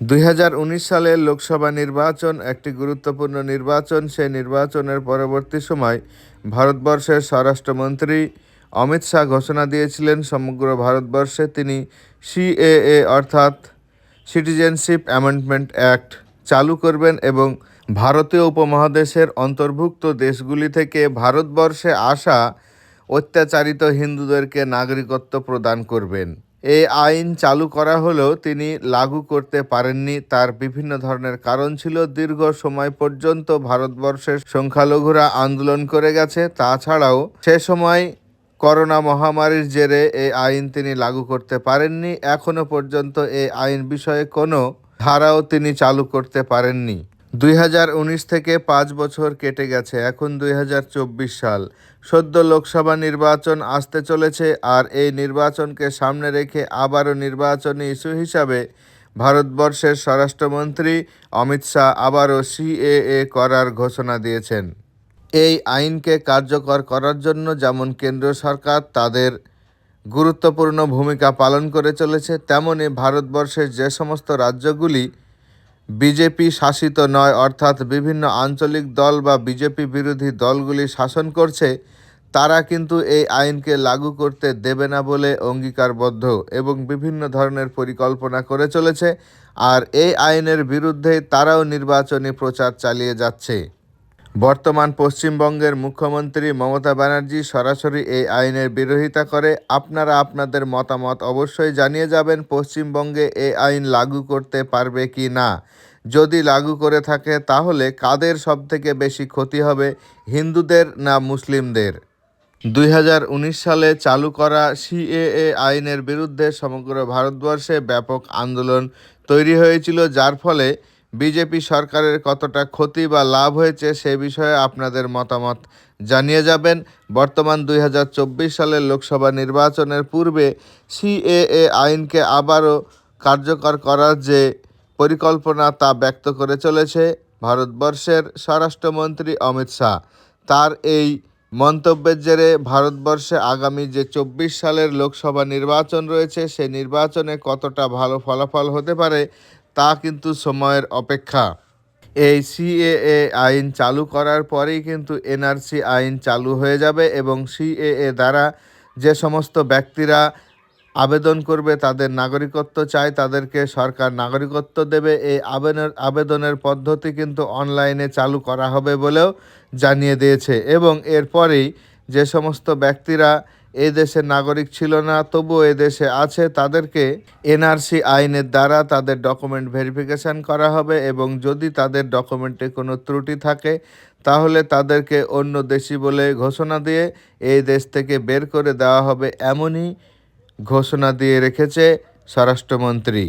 দুই হাজার উনিশ সালের লোকসভা নির্বাচন, একটি গুরুত্বপূর্ণ নির্বাচন। সেই নির্বাচনের পরবর্তী সময় ভারতবর্ষের স্বরাষ্ট্রমন্ত্রী অমিত শাহ ঘোষণা দিয়েছিলেন, সমগ্র ভারতবর্ষে তিনি সিএএ অর্থাৎ সিটিজেনশিপ অ্যামেন্ডমেন্ট অ্যাক্ট চালু করবেন এবং ভারতীয় উপমহাদেশের অন্তর্ভুক্ত দেশগুলি থেকে ভারতবর্ষে আসা অত্যাচারিত হিন্দুদেরকে নাগরিকত্ব প্রদান করবেন। এই আইন চালু করা হলেও তিনি লাগু করতে পারেননি। তার বিভিন্ন ধরনের কারণ ছিল দীর্ঘ সময় পর্যন্ত ভারতবর্ষের সংখ্যালঘুরা আন্দোলন করে গেছে। তাছাড়াও সে সময় করোনা মহামারীর জেরে এই আইন তিনি লাগু করতে পারেননি। এখনও পর্যন্ত এই আইন বিষয়ে কোনো ধারাও তিনি চালু করতে পারেননি। দুই হাজার উনিশ থেকে পাঁচ বছর কেটে গেছে, এখন দুই হাজার চব্বিশ সাল। সদ্য লোকসভা নির্বাচন আসতে চলেছে আর এই নির্বাচনকে সামনে রেখে আবারও নির্বাচনী ইস্যু হিসাবে ভারতবর্ষের স্বরাষ্ট্রমন্ত্রী অমিত শাহ আবারও সিএএ করার ঘোষণা দিয়েছেন। এই আইনকে কার্যকর করার জন্য যেমন কেন্দ্র সরকার তাদের গুরুত্বপূর্ণ ভূমিকা পালন করে চলেছে, তেমনি ভারতবর্ষের যে সমস্ত রাজ্যগুলি বিজেপি শাসিত নয়, অর্থাৎ বিভিন্ন আঞ্চলিক দল বা বিজেপি বিরোধী দলগুলি শাসন করছে, তারা কিন্তু এই আইনকে লাগু করতে দেবে না বলে অঙ্গীকারবদ্ধ এবং বিভিন্ন ধরনের পরিকল্পনা করে চলেছে, আর এই আইনের বিরুদ্ধে তারাও নির্বাচনী প্রচার চালিয়ে যাচ্ছে। বর্তমান পশ্চিমবঙ্গের মুখ্যমন্ত্রী মমতা ব্যানার্জি সরাসরি এই আইনের বিরোধিতা করে। আপনারা আপনাদের মতামত অবশ্যই জানিয়ে যাবেন, পশ্চিমবঙ্গে এই আইন লাগু করতে পারবে কি না। যদি লাগু করে থাকে, তাহলে কাদের সবথেকে বেশি ক্ষতি হবে, হিন্দুদের না মুসলিমদের? দুই হাজার উনিশ সালে চালু করা সিএএ আইনের বিরুদ্ধে সমগ্র ভারতবর্ষে ব্যাপক আন্দোলন তৈরি হয়েছিল, যার ফলে বিজেপি সরকারের কতটা ক্ষতি বা লাভ হয়েছে সে বিষয়ে আপনাদের মতামত জানিয়ে যাবেন। বর্তমান দুই হাজার চব্বিশ সালের লোকসভা নির্বাচনের পূর্বে সিএএ আইনকে আবারও কার্যকর করার যে পরিকল্পনা তা ব্যক্ত করে চলেছে ভারতবর্ষের স্বরাষ্ট্রমন্ত্রী অমিত শাহ। তার এই মন্তব্যের জেরে ভারতবর্ষে আগামী যে চব্বিশ সালের লোকসভা নির্বাচন রয়েছে সেই নির্বাচনে কতটা ভালো ফলাফল হতে পারে তা কিন্তু সময়ের অপেক্ষা। এই সিএএ আইন চালু করার পরেই কিন্তু এনআরসি আইন চালু হয়ে যাবে এবং সিএএ দ্বারা যে সমস্ত ব্যক্তিরা আবেদন করবে, তাদের নাগরিকত্ব চাই, তাদেরকে সরকার নাগরিকত্ব দেবে। এই আবেদনের আবেদনের পদ্ধতি কিন্তু অনলাইনে চালু করা হবে বলেও জানিয়ে দিয়েছে। এবং এরপরেই যে সমস্ত ব্যক্তিরা এই দেশের নাগরিক ছিল না, তবুও এ দেশে আছে। তাদেরকে এনআরসি আইনের দ্বারা তাদের ডকুমেন্ট ভেরিফিকেশন করা হবে এবং যদি তাদের ডকুমেন্টে কোনো ত্রুটি থাকে, তাহলে তাদেরকে অন্য দেশি বলে ঘোষণা দিয়ে এই দেশ থেকে বের করে দেওয়া হবে। এমনই ঘোষণা দিয়ে রেখেছে স্বরাষ্ট্রমন্ত্রী।